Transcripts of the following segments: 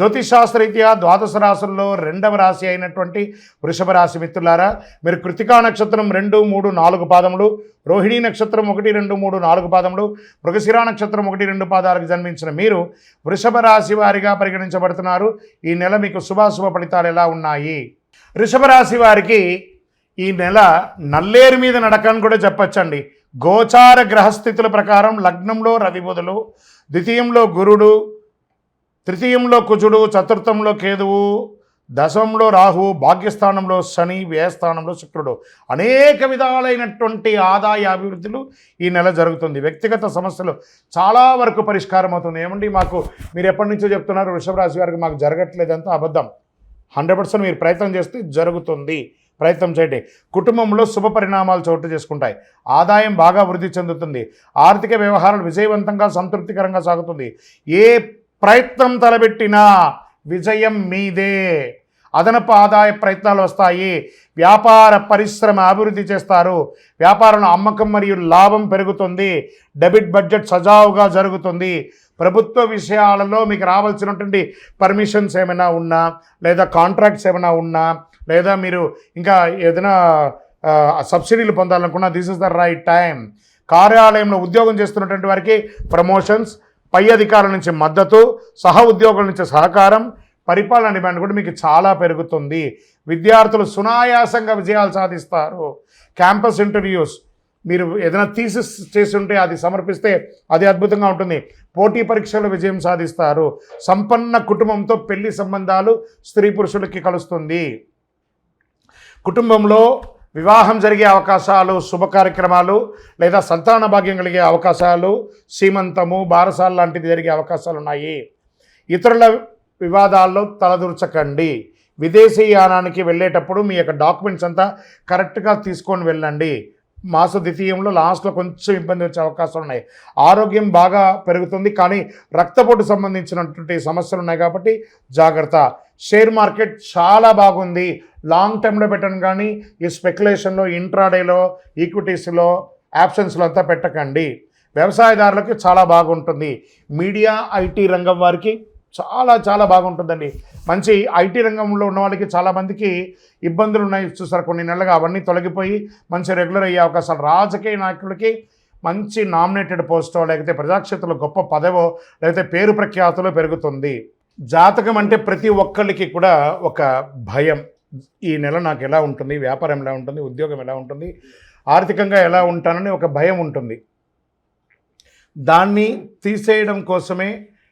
జ్యోతిషాస్త్రరీత్యా ద్వాదశ రాశుల్లో రెండవ రాశి అయినటువంటి వృషభ రాశి మిత్రులారా మీరు కృతికా నక్షత్రం రెండు మూడు నాలుగు పాదములు రోహిణీ నక్షత్రం ఒకటి రెండు మూడు నాలుగు పాదములు మృగశిరా నక్షత్రం ఒకటి రెండు పాదాలకు జన్మించిన మీరు వృషభ రాశి వారిగా పరిగణించబడుతున్నారు. ఈ నెల మీకు శుభాశుభ ఫలితాలు ఎలా ఉన్నాయి? వృషభ రాశి వారికి ఈ నెల నల్లేరు మీద నడకని కూడా చెప్పచ్చండి. గోచార గ్రహస్థితుల ప్రకారం లగ్నంలో రవి బుధులు ద్వితీయంలో గురుడు తృతీయంలో కుజుడు చతుర్థంలో కేతువు దశంలో రాహు భాగ్యస్థానంలో శని వ్యయస్థానంలో శుక్రుడు. అనేక విధాలైనటువంటి ఆదాయ అభివృద్ధులు ఈ నెల జరుగుతుంది. వ్యక్తిగత సమస్యలు చాలా వరకు పరిష్కారం అవుతుంది. ఏమండి మాకు మీరు ఎప్పటి నుంచో చెప్తున్నారు వృషభ రాశి వారికి మాకు జరగట్లేదంతా అబద్ధం. హండ్రెడ్ పర్సెంట్ మీరు ప్రయత్నం చేస్తే జరుగుతుంది. ప్రయత్నం చేయండి. కుటుంబంలో శుభ పరిణామాలు చోటు చేసుకుంటాయి. ఆదాయం బాగా వృద్ధి చెందుతుంది. ఆర్థిక వ్యవహారాలు విజయవంతంగా సంతృప్తికరంగా సాగుతుంది. ఏ ప్రయత్నం తలబెట్టినా విజయం మీదే. అదనపు ఆదాయ ప్రయత్నాలు వస్తాయి. వ్యాపార పరిశ్రమ అభివృద్ధి చేస్తారు. వ్యాపారంలో అమ్మకం మరియు లాభం పెరుగుతుంది. డెబిట్ బడ్జెట్ సజావుగా జరుగుతుంది. ప్రభుత్వ విషయాలలో మీకు రావాల్సినటువంటి పర్మిషన్స్ ఏమైనా ఉన్నా లేదా కాంట్రాక్ట్స్ ఏమైనా ఉన్నా లేదా మీరు ఇంకా ఏదైనా సబ్సిడీలు పొందాలనుకున్నా this is the right time. కార్యాలయంలో ఉద్యోగం చేస్తున్నటువంటి వారికి ప్రమోషన్స్ పై అధికారుల నుంచి మద్దతు సహ ఉద్యోగుల నుంచి సహకారం పరిపాలన డిమాండ్ కూడా మీకు చాలా పెరుగుతుంది. విద్యార్థులు సునాయాసంగా విజయాలు సాధిస్తారు. క్యాంపస్ ఇంటర్వ్యూస్ మీరు ఏదైనా థీసిస్ చేసి ఉంటే అది సమర్పిస్తే అది అద్భుతంగా ఉంటుంది. పోటీ పరీక్షలు విజయం సాధిస్తారు. సంపన్న కుటుంబంతో పెళ్ళి సంబంధాలు స్త్రీ పురుషులకి కలుస్తుంది. కుటుంబంలో వివాహం జరిగే అవకాశాలు శుభ కార్యక్రమాలు లేదా సంతాన భాగ్యం కలిగే అవకాశాలు సీమంతము బారసాలు లాంటిది జరిగే అవకాశాలు ఉన్నాయి. ఇతరుల వివాదాల్లో తలదూర్చకండి. విదేశీ యానానికి వెళ్ళేటప్పుడు మీ యొక్క డాక్యుమెంట్స్ అంతా కరెక్ట్గా తీసుకొని వెళ్ళండి. మాస ద్వితీయంలో లాస్ట్లో కొంచెం ఇబ్బంది వచ్చే అవకాశాలు ఉన్నాయి. ఆరోగ్యం బాగా పెరుగుతుంది కానీ రక్తపోటు సంబంధించినటువంటి సమస్యలు ఉన్నాయి కాబట్టి జాగ్రత్త. షేర్ మార్కెట్ చాలా బాగుంది. లాంగ్ టర్మ్లో పెట్టను కానీ ఈ స్పెక్యులేషన్లో ఇంట్రాడేలో ఈక్విటీస్లో యాప్షన్స్లో అంతా పెట్టకండి. వ్యవసాయదారులకు చాలా బాగుంటుంది. మీడియా ఐటీ రంగం వారికి చాలా చాలా బాగుంటుందండి. మంచి ఐటీ రంగంలో ఉన్న వాళ్ళకి చాలామందికి ఇబ్బందులు ఉన్నాయి. చూసారు కొన్ని నెలలుగా అవన్నీ తొలగిపోయి మంచి రెగ్యులర్ అయ్యే అవకాశాలు. రాజకీయ నాయకులకి మంచి నామినేటెడ్ పోస్టో లేకపోతే ప్రజాక్షేత్రంలో గొప్ప పదవో లేకపోతే పేరు ప్రఖ్యాతులు పెరుగుతుంది. జాతకం అంటే ప్రతి ఒక్కళ్ళకి కూడా ఒక భయం. ఈ నెల నాకు ఎలా ఉంటుంది? వ్యాపారం ఎలా ఉంటుంది? ఉద్యోగం ఎలా ఉంటుంది? ఆర్థికంగా ఎలా ఉంటానని ఒక భయం ఉంటుంది. దాన్ని తీసేయడం కోసమే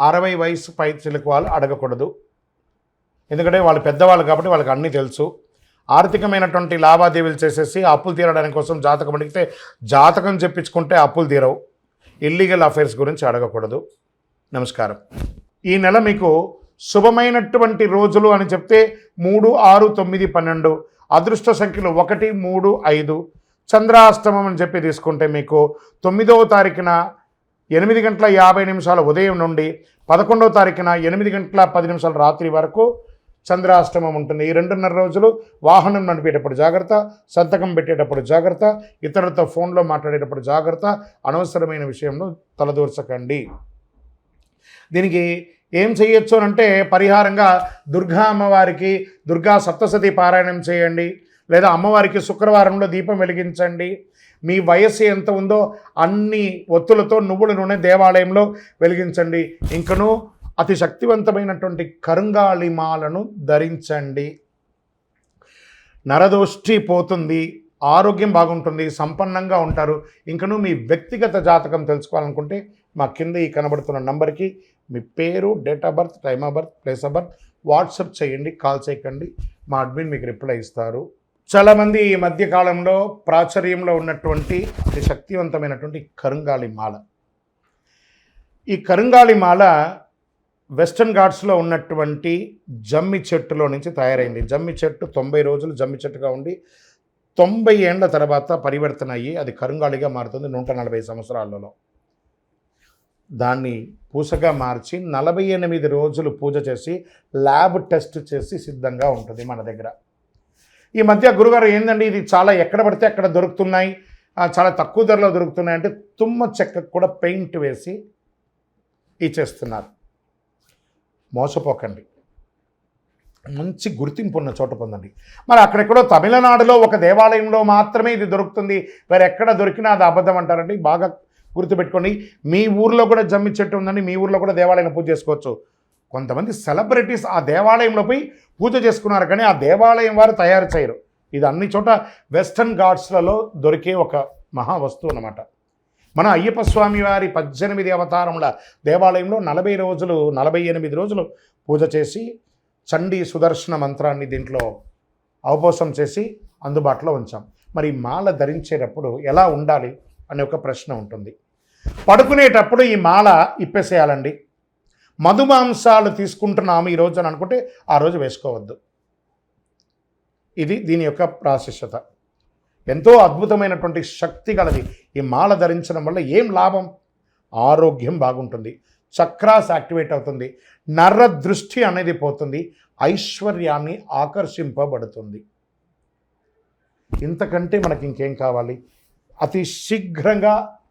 అరవై వయసు పై చిలుకు వాళ్ళు అడగకూడదు. ఎందుకంటే వాళ్ళు పెద్దవాళ్ళు కాబట్టి వాళ్ళకి అన్నీ తెలుసు. ఆర్థికమైనటువంటి లావాదేవీలు చేసేసి అప్పులు తీరడానికి కోసం జాతకం అడిగితే జాతకం చెప్పించుకుంటే అప్పులు తీరవు. ఇల్లీగల్ అఫైర్స్ గురించి అడగకూడదు. నమస్కారం. ఈ నెల మీకు శుభమైనటువంటి రోజులు అని చెప్తే మూడు ఆరు తొమ్మిది పన్నెండు. అదృష్ట సంఖ్యలు ఒకటి మూడు ఐదు. చంద్రాష్టమం అని చెప్పి తీసుకుంటే మీకు తొమ్మిదవ తారీఖున ఎనిమిది గంటల యాభై నిమిషాల ఉదయం నుండి పదకొండవ తారీఖున ఎనిమిది గంటల పది నిమిషాల రాత్రి వరకు చంద్రాష్టమం ఉంటుంది. ఈ రెండున్నర రోజులు వాహనం నడిపేటప్పుడు జాగ్రత్త సంతకం పెట్టేటప్పుడు జాగ్రత్త ఇతరులతో ఫోన్లో మాట్లాడేటప్పుడు జాగ్రత్త అనవసరమైన విషయంలో తలదూర్చకండి. దీనికి ఏం చేయొచ్చు అని అంటే పరిహారంగా దుర్గా అమ్మవారికి దుర్గా సప్తసతి పారాయణం చేయండి. లేదా అమ్మవారికి శుక్రవారంలో దీపం వెలిగించండి. మీ వయస్సు ఎంత ఉందో అన్ని ఒత్తులతో నువ్వుల నూనె దేవాలయంలో వెలిగించండి. ఇంకను అతి శక్తివంతమైనటువంటి కరుంగాళిమాలను ధరించండి. నరదోష్టి పోతుంది ఆరోగ్యం బాగుంటుంది సంపన్నంగా ఉంటారు. ఇంకను మీ వ్యక్తిగత జాతకం తెలుసుకోవాలనుకుంటే మా కింద ఈ కనబడుతున్న నంబర్కి మీ పేరు date of birth time of birth place of birth WhatsApp చేయండి కాల్ చేయకండి. మా అడ్మిన్ మీకు రిప్లై ఇస్తారు. చాలామంది ఈ మధ్యకాలంలో ప్రాచుర్యంలో ఉన్నటువంటి అతి శక్తివంతమైనటువంటి కరుంగాళి మాల. ఈ కరుంగాళి మాల వెస్టర్న్ ఘాట్స్లో ఉన్నటువంటి జమ్మి చెట్టులో నుంచి తయారైంది. జమ్మి చెట్టు తొంభై రోజులు జమ్మి చెట్టుగా ఉండి తొంభై ఏండ్ల తర్వాత పరివర్తన అయ్యి అది కరుంగాళిగా మారుతుంది నూట నలభై సంవత్సరాలలో. దాన్ని పూసగా మార్చి నలభై ఎనిమిది రోజులు పూజ చేసి ల్యాబ్ టెస్ట్ చేసి సిద్ధంగా ఉంటుంది మన దగ్గర. ఈ మధ్య గురుగారు ఏందండి? ఇది చాలా ఎక్కడ పడితే అక్కడ దొరుకుతున్నాయి. చాలా తక్కువ ధరలో దొరుకుతున్నాయి అంటే తుమ్మ చెక్కకు కూడా పెయింట్ వేసి ఇచ్చేస్తున్నారు. మోసపోకండి. మంచి గుర్తింపు ఉన్న చోట పొందండి. మరి అక్కడెక్కడో తమిళనాడులో ఒక దేవాలయంలో మాత్రమే ఇది దొరుకుతుంది. మరి ఎక్కడ దొరికినా అది అబద్ధం అంటారండి. బాగా గుర్తుపెట్టుకోండి. మీ ఊర్లో కూడా జమ్మి చెట్టు ఉందండి. మీ ఊర్లో కూడా దేవాలయం పూజ చేసుకోవచ్చు. కొంతమంది సెలబ్రిటీస్ ఆ దేవాలయంలో పోయి పూజ చేసుకున్నారు కానీ ఆ దేవాలయం వారు తయారు చేయరు. ఇది అన్ని చోట వెస్టర్న్ ఘాట్స్లలో దొరికే ఒక మహా వస్తువు అన్నమాట. మన అయ్యప్ప స్వామి వారి పద్దెనిమిది అవతారముల దేవాలయంలో నలభై రోజులు నలభై ఎనిమిది రోజులు పూజ చేసి చండీ సుదర్శన మంత్రాన్ని దీంట్లో అవపోసం చేసి అందుబాటులో ఉంచాం. మరి ఈ మాల ధరించేటప్పుడు ఎలా ఉండాలి అనే ఒక ప్రశ్న ఉంటుంది. పడుకునేటప్పుడు ఈ మాల ఇప్పేసేయాలండి. మధుమాంసాలు తీసుకుంటున్నాము ఈ రోజు అని అనుకుంటే ఆ రోజు వేసుకోవద్దు. ఇది దీని యొక్క ప్రాశిష్యత ఎంతో అద్భుతమైనటువంటి శక్తి గలది. ఈ మాల ధరించడం వల్ల ఏం లాభం? ఆరోగ్యం బాగుంటుంది. చక్రాస్ యాక్టివేట్ అవుతుంది. నర్ర దృష్టి అనేది పోతుంది. ఐశ్వర్యాన్ని ఆకర్షింపబడుతుంది. ఇంతకంటే మనకి ఇంకేం కావాలి? అతి శీఘ్రంగా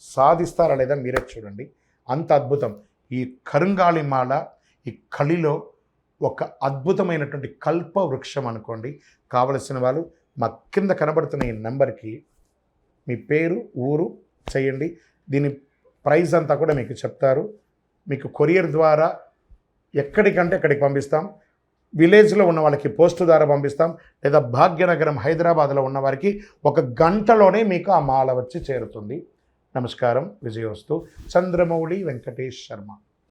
సాధిస్తారా లేదా మీరే చూడండి. అంత అద్భుతం. ఈ కరుంగాళిమాల ఈ కళిలో ఒక అద్భుతమైనటువంటి కల్ప వృక్షం అనుకోండి. కావలసిన వాళ్ళు మా కింద కనబడుతున్న ఈ నెంబర్కి మీ పేరు ఊరు చేయండి. దీని ప్రైజ్ అంతా కూడా మీకు చెప్తారు. మీకు కొరియర్ ద్వారా ఎక్కడికంటే అక్కడికి పంపిస్తాం. విలేజ్లో ఉన్న వాళ్ళకి పోస్టు ద్వారా పంపిస్తాం. లేదా భాగ్యనగరం హైదరాబాద్లో ఉన్న వారికి ఒక గంటలోనే మీకు ఆ మాల వచ్చి చేరుతుంది. నమస్కారం విజయోస్తు. చంద్రమౌళి వెంకటేష్ శర్మ.